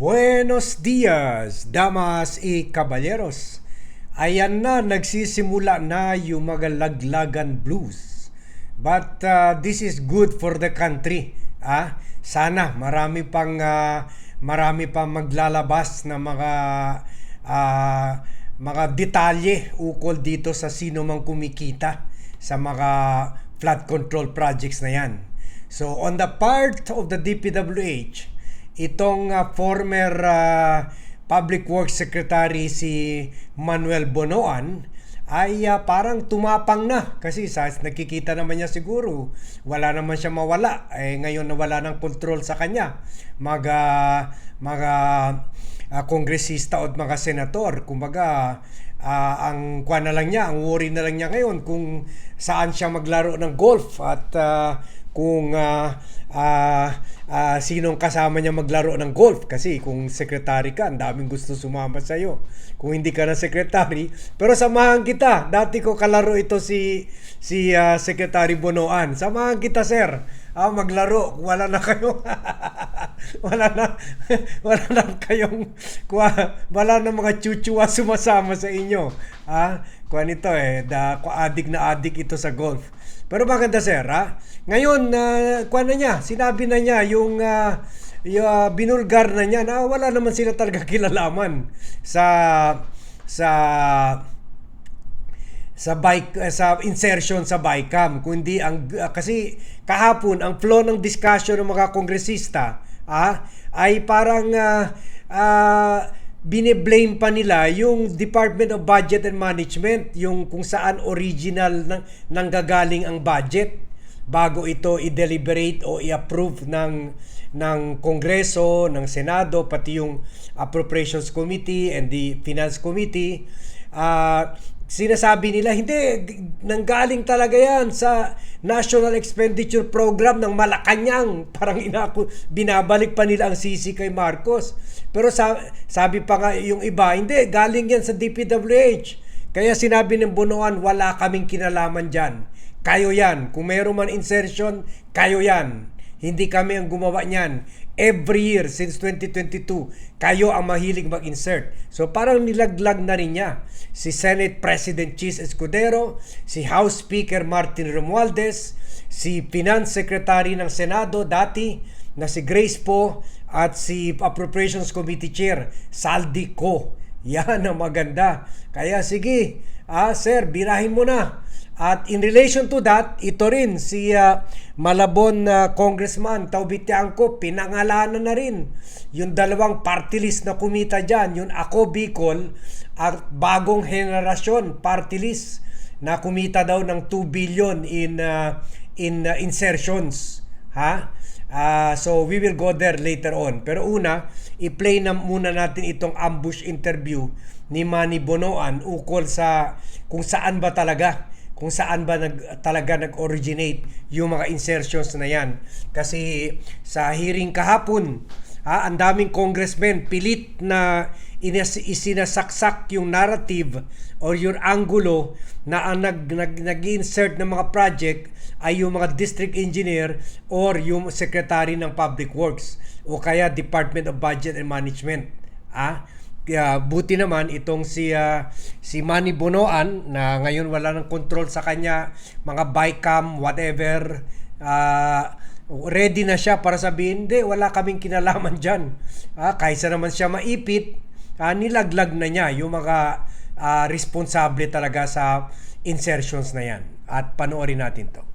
Buenos dias, damas y caballeros. Ayan na, nagsisimula na yung mga laglagan blues. But uh, this is good for the country. Ah, sana marami pang uh, marami pang maglalabas na mga ah, mga detalye ukol dito sa sino mang kumikita sa mga flood control projects na yan. So on the part of the DPWH, itong uh, former uh, Public Works Secretary si Manuel Bonoan ay uh, parang tumapang na kasi sa nakikita naman niya siguro wala naman siya mawala. Eh ngayon nawala ng control sa kanya mga mga uh, kongresista at mga senator. Kumbaga uh, ang kuha na lang niya ang worry na lang niya ngayon kung saan siya maglaro ng golf at uh, kung uh, uh, uh, sinong kasama niya maglaro ng golf kasi kung secretary ka, ang daming gusto sumama sa iyo. Kung hindi ka na secretary, pero samahan kita. Dati ko kalaro ito si si uh, Secretary Bonoan. Samahan kita, sir. Ah, maglaro. Wala na kayo. wala na wala na kayong kuha, wala na mga chuchuwa sumasama sa inyo. Ah, kuha nito eh, da, adik na adik ito sa golf. Pero maganda sir, ha? Ngayon, uh, kuha na niya, sinabi na niya yung, uh, yung uh, binulgar na niya na wala naman sila talaga kilalaman sa sa sa bike sa insertion sa BICAM kundi ang uh, kasi kahapon ang flow ng discussion ng mga kongresista ah, ay parang uh, uh, bine-blame pa nila yung Department of Budget and Management, yung kung saan original nang nanggagaling ang budget bago ito i-deliberate o i-approve ng ng Kongreso, ng Senado, pati yung Appropriations Committee and the Finance Committee. Uh, sinasabi nila, hindi, nanggaling talaga yan sa National Expenditure Program ng Malacanang. Parang inaku, binabalik pa nila ang sisi kay Marcos. Pero sa, sabi pa nga yung iba, hindi, galing yan sa DPWH. Kaya sinabi ng Bunuan, wala kaming kinalaman dyan. Kayo yan. Kung mayroon man insertion, kayo yan. Hindi kami ang gumawa niyan. Every year since 2022, kayo ang mahilig mag-insert. So parang nilaglag na rin niya si Senate President Chis Escudero, si House Speaker Martin Romualdez, si Finance Secretary ng Senado dati na si Grace Po at si Appropriations Committee Chair Saldi Co. Yan ang maganda. Kaya sige, ah, sir, birahin mo na. At in relation to that, ito rin si uh, Malabon uh, Congressman Taubit Tiangco, pinangalanan na rin yung dalawang party list na kumita dyan, yung Ako Bicol at bagong henerasyon party list na kumita daw ng 2 billion in uh, in uh, insertions. Ha? Uh, so we will go there later on. Pero una, i-play na muna natin itong ambush interview ni Manny Bonoan ukol sa kung saan ba talaga kung saan ba nag, talaga nag-originate yung mga insertions na yan. Kasi sa hearing kahapon, ha, ang daming congressmen pilit na inas, isinasaksak yung narrative or yung angulo na ang nag, nag, nag-insert ng mga project ay yung mga district engineer or yung secretary ng public works o kaya Department of Budget and Management. Ah, kaya buti naman itong si uh, si Manny Bonoan na ngayon wala ng control sa kanya, mga bycam, whatever, uh, ready na siya para sabihin, hindi, wala kaming kinalaman dyan. Uh, kaysa naman siya maipit, uh, nilaglag na niya yung mga uh, responsable talaga sa insertions na yan. At panoorin natin to.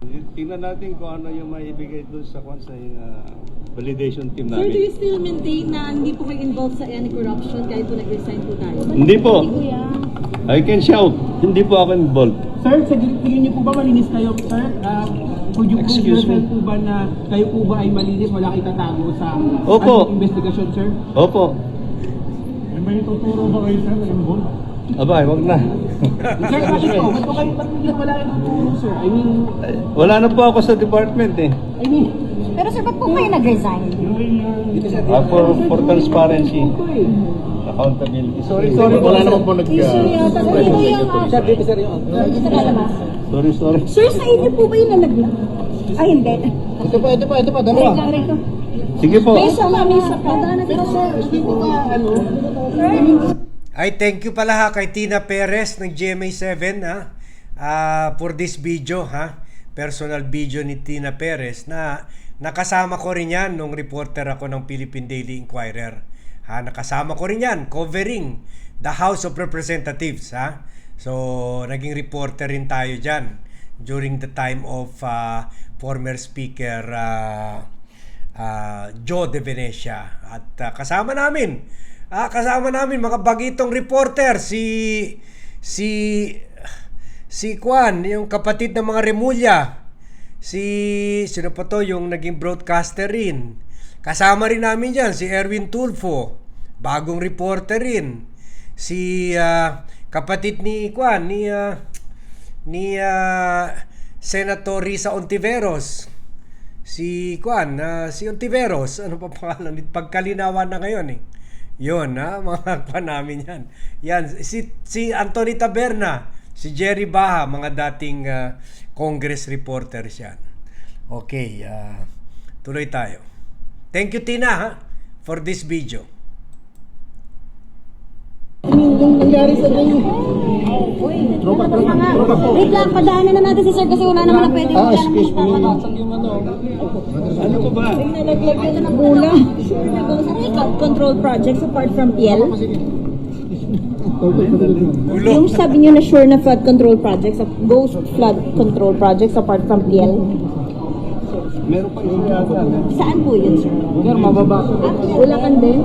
Tingnan natin kung ano yung maibigay doon sa kwan sa uh, validation team Sir, do namin. you still maintain na hindi po kayo involved sa any corruption kahit po nag-resign po tayo? Hindi po. I can shout. Hindi po ako involved. Sir, sa tingin niyo po ba malinis kayo, sir? Uh, could you prove Excuse yourself me? po ba na kayo po ba ay malinis, wala kayo tatago sa Opo. investigation, sir? Opo. May tuturo ba kayo, sir, na involved? Aba, wag na. sir, bakit po? Ba't po kayo ba't hindi wala kayong tuturo, sir? I mean, Wala na po ako sa department eh. I mean, Pero sir, ba't po kayo nag-resign? Ah, for, for transparency, po eh. accountability. Sorry, sorry. Wala naman po nag... Issue yata. Sir, yung... Sir, dito sir yung... Dito lalabas. Sorry, sorry. Sir, sa inyo po ba yung nalaglag? Ay, hindi. Ito pa, ito pa, ito pa, dalawa. Wait lang, Rico. Sige po. May isa pa, may isa pa. Pero sir, hindi ko ka, ano, Ay, thank you pala ha kay Tina Perez ng GMA7 ha. ah, for this video ha. Personal video ni Tina Perez na nakasama ko rin yan nung reporter ako ng Philippine Daily Inquirer. Ha, nakasama ko rin yan covering the House of Representatives ha. So, naging reporter rin tayo dyan during the time of ah, former Speaker ah, ah, Joe De Venecia. At ah, kasama namin, ah, kasama namin mga bagitong reporter si si si Kwan, yung kapatid ng mga Remulla. Si sino pa to yung naging broadcaster rin. Kasama rin namin diyan si Erwin Tulfo, bagong reporter rin. Si ah, kapatid ni Kwan ni ah, ni ah, Senator Risa Ontiveros si Kwan, ah, si Ontiveros, ano pa pangalan? Pagkalinawan na ngayon eh. Yun, ha, mga kwan namin yan. Yan, si, si Anthony Taberna, si Jerry Baha, mga dating ah, Congress reporters yan. Okay, ah, tuloy tayo. Thank you, Tina, ha, for this video. yung nangyari sa inyo. Tropa, tropa, tropa po. Wait lang, padaanan na natin si sir kasi wala naman na pwede. Ah, Wala naman excuse me. ano? Po ba? Nalaglag na ng bula. Control projects apart from PL. Yung sabi niyo na sure na flood control projects, ghost flood control projects apart from PL. Meron pa yata. Saan po yun, sir? Sir, mababa. Ulacan din?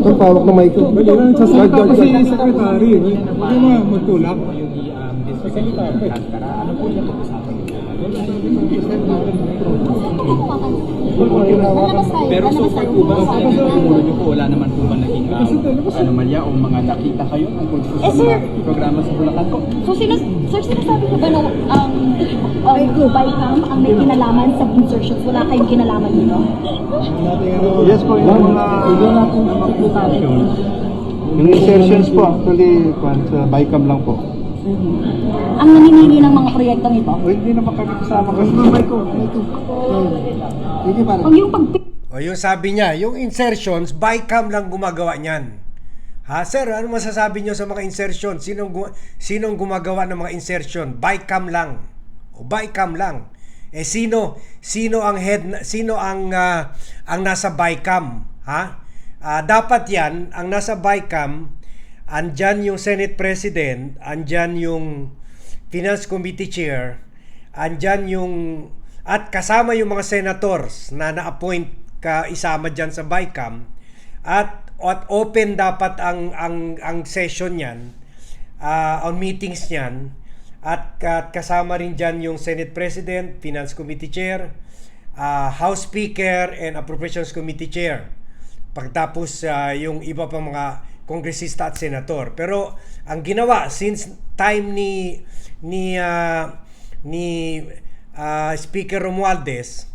Itong pawak ng mic ko. Sasalita kasi yung secretary. Hindi mo magtulak. Lalabas tayo. Pero so far po ba sa sinulo niyo po, wala naman po ba naging um, anomalya o mga nakita kayo po sa Eh, sir. mga programa sa Bulacan po? So, sino, sir, sinasabi ko ba na um, um, Dubai Cam ang may kinalaman sa insertions? Wala kayong kinalaman dito? Yes po, yung mga applications. Yung insertions po actually sa BICAM lang po. Ang naninili ng mga proyektong ito? O hindi naman kami kasama kasi Sige, pare. Kung yung pag O yung sabi niya, yung insertions, bycam lang gumagawa niyan. Ha, sir, ano masasabi niyo sa mga insertion? Sinong, gu- sinong gumagawa ng mga insertion? Bycam lang. O bycam lang. Eh sino sino ang head sino ang ah, ang nasa bycam, ha? Ah, dapat 'yan ang nasa bycam andyan yung Senate President, andyan yung Finance Committee Chair, andyan yung at kasama yung mga senators na na-appoint ka isama diyan sa BICAM at at open dapat ang ang ang session niyan ah, on meetings niyan at, at kasama rin diyan yung Senate President, Finance Committee Chair, ah, House Speaker and Appropriations Committee Chair. Pagtapos ah, yung iba pang mga kongresista at senator. Pero ang ginawa since time ni ni ah, ni ah, Speaker Romualdez,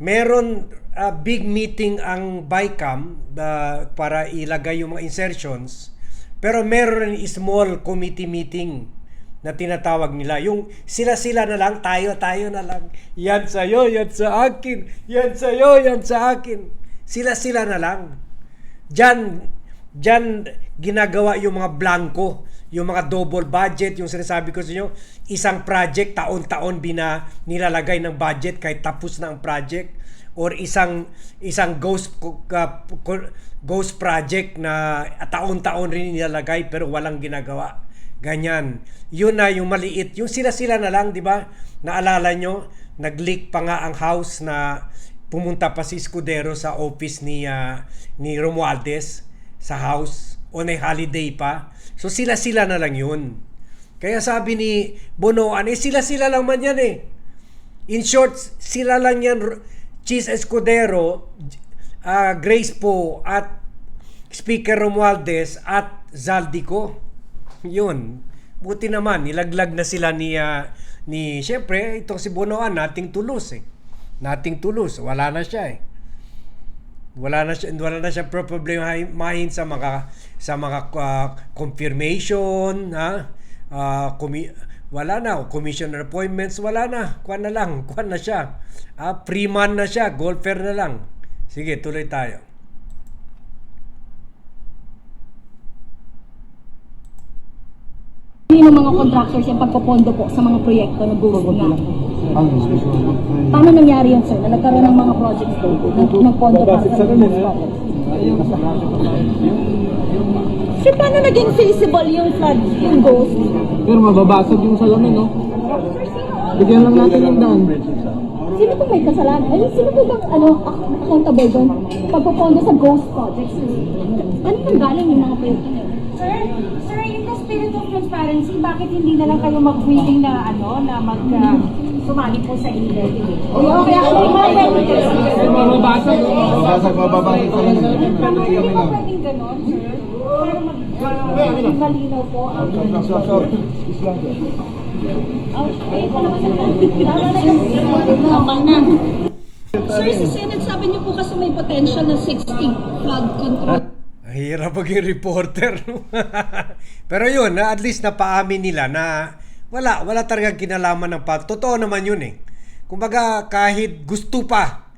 meron ah, big meeting ang BICAM ah, para ilagay yung mga insertions. Pero meron small committee meeting na tinatawag nila. Yung sila-sila na lang, tayo-tayo na lang. Yan sa'yo, yan sa akin. Yan sa'yo, yan sa akin. Sila-sila na lang. Diyan, diyan ginagawa yung mga blanco, yung mga double budget, yung sinasabi ko sa inyo, isang project, taon-taon bina nilalagay ng budget kahit tapos na ang project or isang isang ghost co- ghost project na taon-taon rin nilalagay pero walang ginagawa. Ganyan. Yun na yung maliit. Yung sila-sila na lang, di ba? Naalala nyo, nag-leak pa nga ang house na pumunta pa si Escudero sa office ni ah, ni Romualdez sa house on a holiday pa. So sila-sila na lang yun. Kaya sabi ni Bonoan, eh sila-sila lang man yan eh. In short, sila lang yan, Cheese Escudero, ah, Grace Po, at Speaker Romualdez, at Zaldico. Yun. Buti naman, nilaglag na sila ni, ah, ni syempre, itong si Bonoan, nating tulos eh. Nating tulos, wala na siya eh wala na siya wala na siya probably mahin sa mga sa mga ah, confirmation ha Ah, kumi- wala na. Commissioner appointments, wala na. Kwan na lang. Kwan na siya. Ah, freeman na siya. Golfer na lang. Sige, tuloy tayo. Sino mga contractors yung pagpopondo po sa mga proyekto na gusto diskusyon. Paano nangyari yun, sir? Na nagkaroon ng mga projects po, nag nagpondo para sa mga projects? Sir, paano naging feasible yung flood, yung ghost? Pero mababasag yung salamin, no? Bigyan lang natin ng daan. Sino po may kasalanan? Ay, sino po bang ano, ac- accountable doon? Pagpopondo sa ghost projects. Ano nang galing yung mga proyekto na? Sir, sir, in the spirit of transparency, bakit hindi na lang kayo mag-willing na ano, na mag uh, sumali po sa investigation? Kaya kung Mababasag. Mababasag, mababasag sa inyo. Tama, hindi ba pwedeng ganon, sir? Para mag, uh, malinaw po ang... Oh, ayun po naman, sir. Tama na yung... Tama na. Sir, sa Senate, sabi niyo po kasi may potential na 60 flood control. Hirap maging reporter. Pero yun, na at least napaamin nila na wala, wala talagang kinalaman ng pa. Totoo naman yun eh. Kumbaga kahit gusto pa,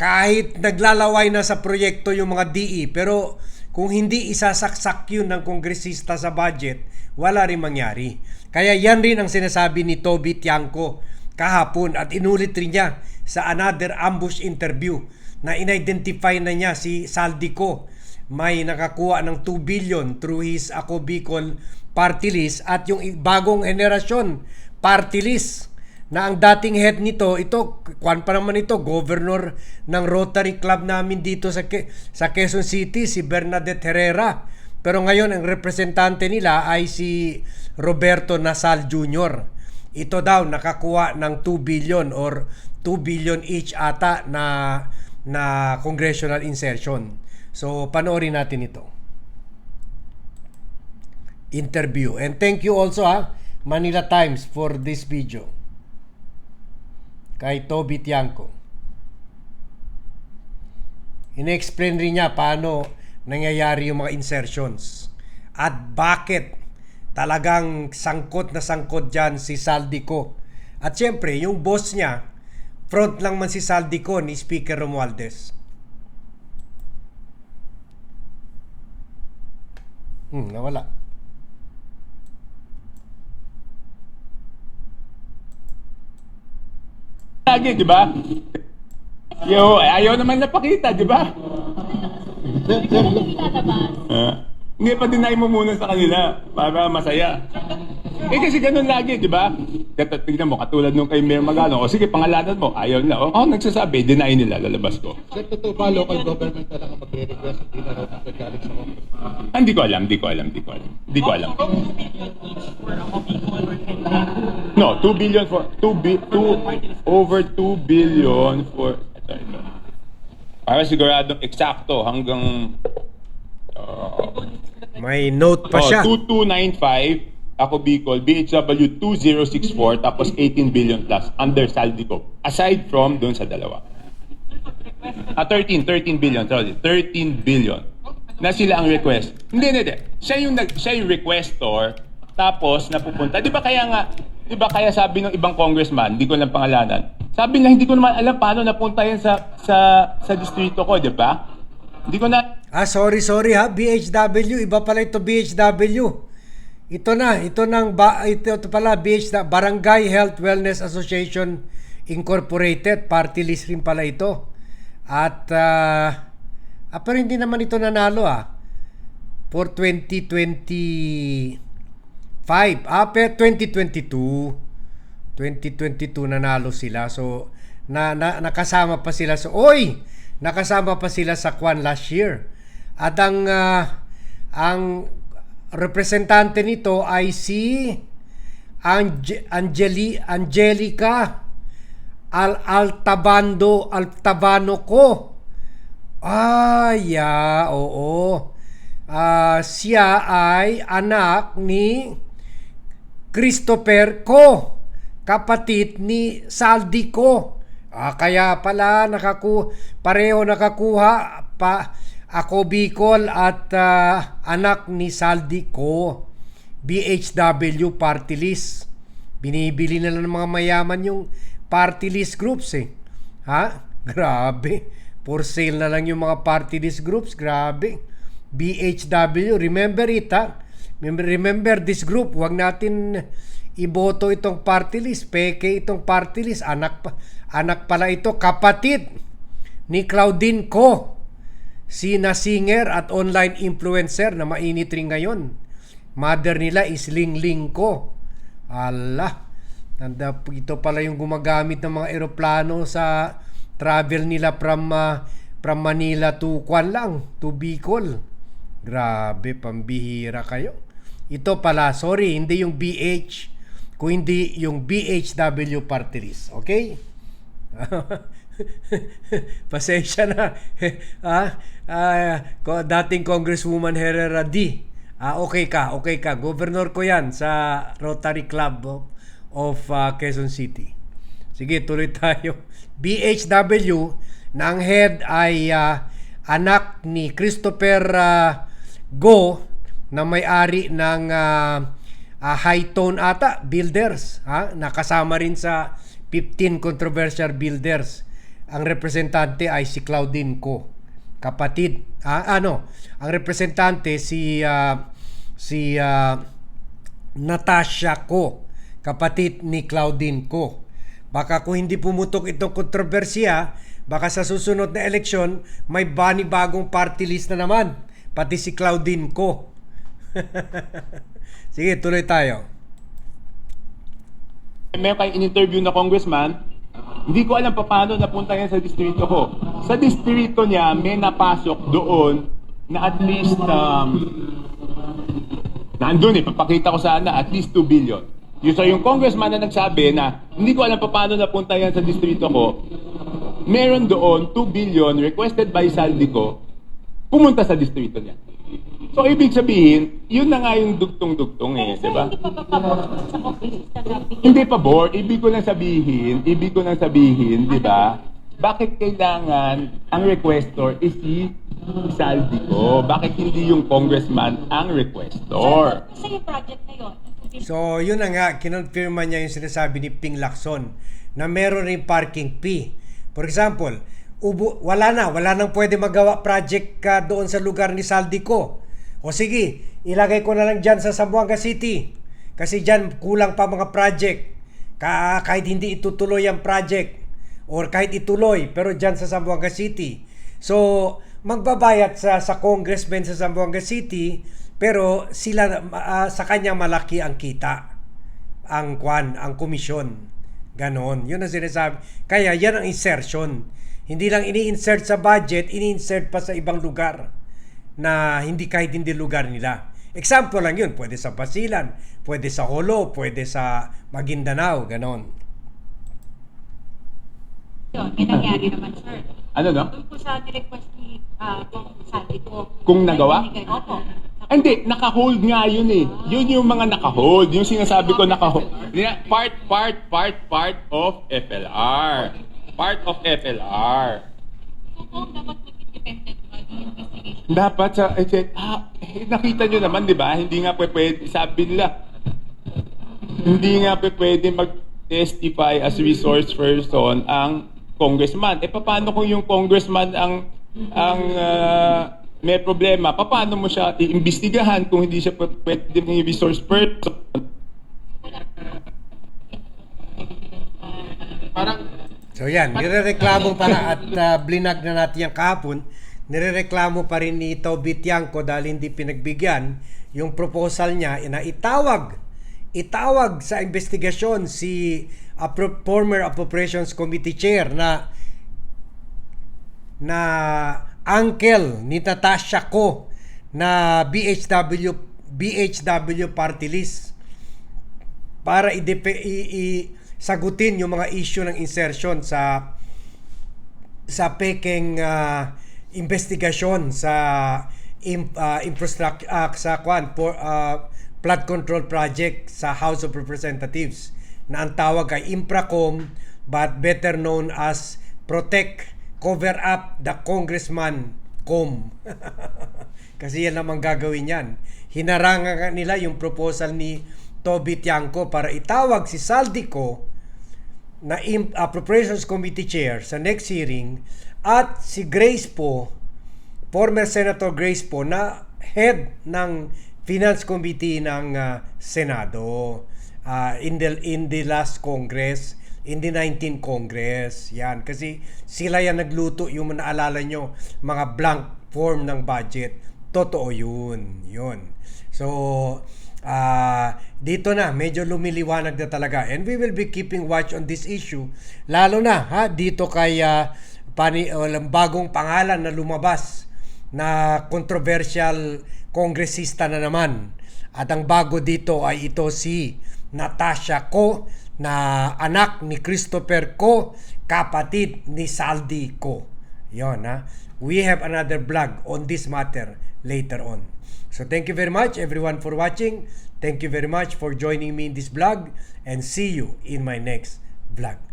kahit naglalaway na sa proyekto yung mga DE, pero kung hindi isasaksak yun ng kongresista sa budget, wala rin mangyari. Kaya yan rin ang sinasabi ni Toby Tiangco kahapon at inulit rin niya sa another ambush interview na in-identify na niya si Saldico may nakakuha ng 2 billion through his Ako Bicol party list at yung bagong henerasyon party list na ang dating head nito, ito, kwan pa naman ito, governor ng Rotary Club namin dito sa, Que- sa Quezon City, si Bernadette Herrera. Pero ngayon, ang representante nila ay si Roberto Nasal Jr. Ito daw nakakuha ng 2 billion or 2 billion each ata na na congressional insertion. So panoorin natin ito. Interview. And thank you also ha Manila Times for this video. Kay Toby Tiangco. Ine-explain rin niya paano nangyayari yung mga insertions at bakit talagang sangkot na sangkot dyan si Saldico. At syempre, yung boss niya, front lang man si Saldico ni Speaker Romualdez. Hmm, nawala. Lagi, di ba? Yo, ayaw naman napakita, di ba? Ah, Hindi pa deny mo muna sa kanila para masaya. Eh kasi ganun lagi, di ba? Kat- Tingnan mo, katulad nung kay Mayor Magano, o sige, pangalanan mo, ayaw na. O, oh, nagsasabi, deny nila, lalabas ko. Sir, totoo ba local government talaga magre-request hindi na raw nagagaling sa? Ah, hindi ko alam, hindi ko alam, hindi ko alam. Hindi ko alam. No, 2 billion for 2 bi, 2 over 2 billion for ito, ito. Para siguradong eksakto hanggang May note pa oh, siya. 2295 ako Bicol, BHW 2064 tapos 18 billion plus under Saldico. Aside from doon sa dalawa. Ah, 13, 13 billion, sorry. 13 billion. Na sila ang request. Hindi, hindi, hindi. Siya yung, nag, siya yung requestor, tapos napupunta. Di ba kaya nga, di ba kaya sabi ng ibang congressman, hindi ko lang pangalanan, sabi na hindi ko naman alam paano napunta yan sa, sa, sa distrito ko, di ba? Hindi ko na, Ah, sorry, sorry ha. BHW. Iba pala ito BHW. Ito na. Ito nang ba, ito, ito pala BHW. Barangay Health Wellness Association Incorporated. Party list rin pala ito. At, ah, ah, pero hindi naman ito nanalo ah. For 2025. Ah, pero 2022. 2022 nanalo sila. So, na, na nakasama pa sila sa oy nakasama pa sila sa Kwan last year. At ang ah, ang representante nito ay si Ange- Angeli Angelica Al Altabando Altabano ko. Ah yeah oo. Ah, siya ay anak ni Christopher Ko, kapatid ni Saldi Ko. Ah, kaya pala nakaku pareho nakakuha pa ako Bicol at ah, anak ni Saldi Ko. BHW party list. Binibili na lang ng mga mayaman yung party list groups eh. Ha? Grabe. For sale na lang yung mga party list groups. Grabe. BHW, remember it ha? Remember this group. Huwag natin iboto itong party list. Peke itong party list. Anak, anak pala ito. Kapatid ni Claudine Co. Sina singer at online influencer na mainit rin ngayon. Mother nila is Ling Ling Ko. Ala. Nanda, ito pala yung gumagamit ng mga eroplano sa travel nila from ah, from Manila to Kwan lang, to Bicol. Grabe, pambihira kayo. Ito pala, sorry, hindi yung BH, kung hindi yung BHW party list. Okay? Pasensya na. ah, ah, dating Congresswoman Herrera D. Ah, okay ka, okay ka. Governor ko yan sa Rotary Club of, of ah, Quezon City. Sige, tuloy tayo. BHW na ang head ay ah, anak ni Christopher ah, Go na may-ari ng ah, ah, High Tone ata Builders, ha? Nakasama rin sa 15 controversial builders. Ang representante ay si Claudine Co. Kapatid, ah, ano, ang representante si ah, si ah, Natasha Co. Kapatid ni Claudine Co. Baka kung hindi pumutok itong kontrobersya, baka sa susunod na eleksyon, may bani bagong party list na naman. Pati si Claudine Co. Sige, tuloy tayo. Meron kayong in-interview na congressman, hindi ko alam pa paano napunta yan sa distrito ko. Sa distrito niya, may napasok doon na at least, um, nandun eh, papakita ko sana, at least 2 billion. Yung so yung congressman na nagsabi na hindi ko alam pa paano napunta yan sa distrito ko, meron doon 2 billion requested by Saldico pumunta sa distrito niya. So ibig sabihin, yun na nga yung dugtong-dugtong eh, di ba? Hindi pa ba pabor sa na Hindi ibig ko lang sabihin, ibig ko lang sabihin, di ba? Bakit kailangan ang requestor is si Saldico? Bakit hindi yung congressman ang requestor? Sa yung project na yun, So, yun na nga, kinonfirma niya yung sinasabi ni Ping Lacson na meron rin parking fee. For example, ubo, wala na, wala nang pwede magawa project ka doon sa lugar ni Saldico. O sige, ilagay ko na lang dyan sa Zamboanga City. Kasi dyan kulang pa mga project. Ka, kahit hindi itutuloy ang project or kahit ituloy pero dyan sa Zamboanga City. So, magbabayad sa sa congressman sa Zamboanga City pero sila ah, sa kanya malaki ang kita. Ang kwan, ang komisyon. Ganon. Yun ang sinasabi. Kaya yan ang insertion. Hindi lang ini-insert sa budget, ini-insert pa sa ibang lugar na hindi kahit hindi lugar nila. Example lang yun, pwede sa Basilan, pwede sa Holo, pwede sa Maguindanao, ganon. yun, may nangyari naman, sir. Ano no? Doon po sa request ni uh, Kong Sandy ko. Kung nagawa? Opo. Ah, Hindi, naka-hold nga yun eh. Yun yung mga naka-hold. Yung sinasabi ko naka-hold. Part, part, part, part of FLR. Part of FLR. So, kung dapat mag-independent body investigation, Dapat sa, eh, eh, ah, eh, nakita nyo naman, di ba? Hindi nga pa pwede, sabi nila, hindi nga pa pwede mag-testify as resource person ang congressman. Eh, paano kung yung congressman ang, ang ah, may problema? Paano mo siya iimbestigahan kung hindi siya pwede maging resource person? Parang, So yan, nirereklamo pa na at uh, blinag na natin yung kahapon, nirereklamo pa rin ni Toby Tiangco dahil hindi pinagbigyan yung proposal niya na itawag itawag sa investigasyon si appro- former appropriations committee chair na na uncle ni Natasha Ko na BHW BHW party list para idepe, i, i- sagutin yung mga issue ng insertion sa sa peking ah, investigasyon sa im, ah, infrastructure ah, sa kwan for ah, flood control project sa House of Representatives na ang tawag ay Impracom but better known as Protect Cover Up the Congressman Com. Kasi yan naman gagawin yan. Hinarangan nila yung proposal ni Toby Tiangco para itawag si Saldico na Appropriations Committee Chair sa next hearing at si Grace po, former Senator Grace po na head ng Finance Committee ng ah, Senado. Ah, in the in the last Congress in the 19 Congress. Yan kasi sila yan nagluto yung naalala nyo mga blank form ng budget. Totoo yun yun. So ah dito na medyo lumiliwanag na talaga. And we will be keeping watch on this issue lalo na ha dito kay ah, pani, walang bagong pangalan na lumabas na controversial kongresista na naman. At ang bago dito ay ito si Natasha Ko na anak ni Christopher Ko kapatid ni Saldi Ko. Yon ha? We have another vlog on this matter later on. So thank you very much everyone for watching. Thank you very much for joining me in this vlog and see you in my next vlog